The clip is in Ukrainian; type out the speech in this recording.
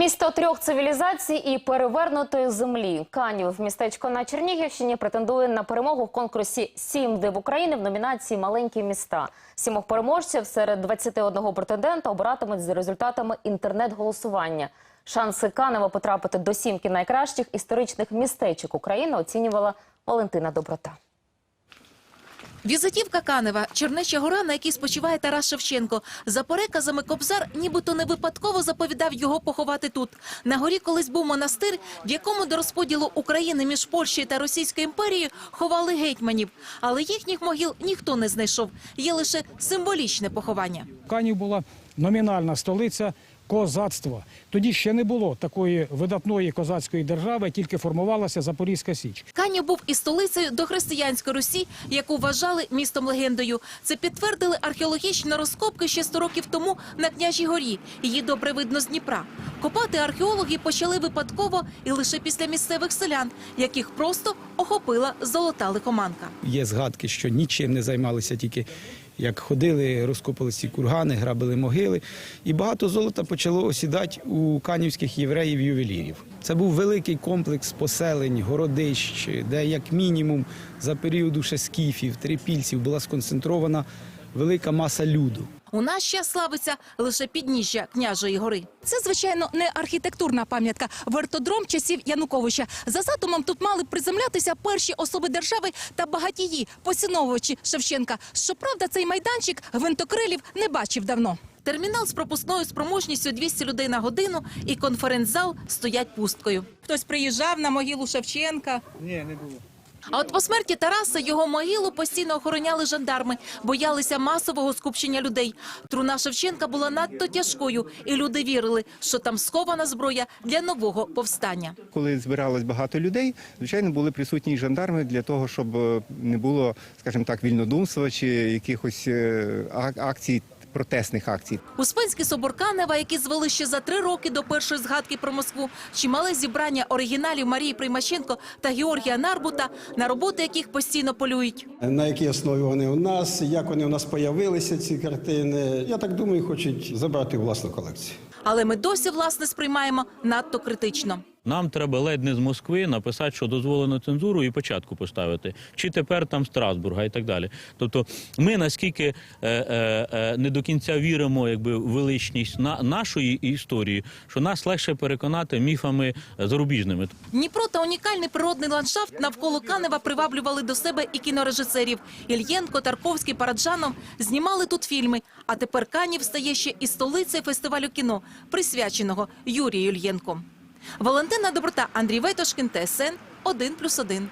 Місто трьох цивілізацій і перевернутої землі. Канів, містечко на Чернігівщині, претендує на перемогу в конкурсі «Сім див України в номінації Маленькі міста. Сімох переможців серед 21 претендента обиратимуть за результатами інтернет-голосування. Шанси Канева потрапити до сімки найкращих історичних містечок України оцінювала Валентина Доброта. Візитівка Канева, Чернеча гора, на якій спочиває Тарас Шевченко. За переказами Кобзар нібито не випадково заповідав його поховати тут. На горі колись був монастир, в якому до розподілу України між Польщею та Російською імперією ховали гетьманів. Але їхніх могил ніхто не знайшов. Є лише символічне поховання. Канів була номінальна столиця козацтва. Тоді ще не було такої видатної козацької держави, тільки формувалася Запорізька Січ. Каня був і столицею дохристиянської Русі, яку вважали містом легендою. Це підтвердили археологічні розкопки ще 100 років тому на княжій горі. Її добре видно з Дніпра. Копати археологи почали випадково і лише після місцевих селян, яких просто охопила золота лихоманка. Є згадки, що нічим не займалися, тільки як ходили, розкопали ці кургани, грабили могили. І багато золота почало осідати у канівських євреїв-ювелірів. Це був великий комплекс поселень, городищ, де як мінімум за періоду ще скіфів, трипільців була сконцентрована велика маса люду. У нас ще славиться лише підніжжя княжої гори. Це, звичайно, не архітектурна пам'ятка. Вертодром часів Януковича. За задумом тут мали приземлятися перші особи держави та багатії, поціновувачі Шевченка. Щоправда, цей майданчик гвинтокрилів не бачив давно. Термінал з пропускною спроможністю 200 людей на годину і конференц-зал стоять пусткою. Хтось приїжджав на могилу Шевченка. А от по смерті Тараса його могилу постійно охороняли жандарми, боялися масового скупчення людей. Труна Шевченка була надто тяжкою, і люди вірили, що там схована зброя для нового повстання. Коли збиралось багато людей, звичайно, були присутні жандарми для того, щоб е, не було, скажімо так, вільнодумства чи якихось е, акцій, протестних акцій. Успенський собор Канева, який звели ще за три роки до першої згадки про Москву, чимале зібрання оригіналів Марії Примаченко та Георгія Нарбута, на роботи яких постійно полюють. На якій основі вони у нас, як вони у нас появилися, ці картини. Я так думаю, хочуть забрати власну колекцію. Але ми досі власне сприймаємо надто критично. Нам треба ледь не з Москви написати, що дозволено цензуру і початку поставити. Чи тепер там Страсбурга і так далі. Тобто, ми наскільки е, е, е, не до кінця віримо, якби в величність на нашої історії, що нас легше переконати міфами зарубіжними. Дніпро та унікальний природний ландшафт навколо Канева приваблювали до себе і кінорежисерів. Ільєнко, Тарковський, Параджанов знімали тут фільми. А тепер Канів стає ще і столицею фестивалю кіно, присвяченого Юрію Ільєнку. Валентина Доброта, Андрій Ветошкін, ТСН 1+,1.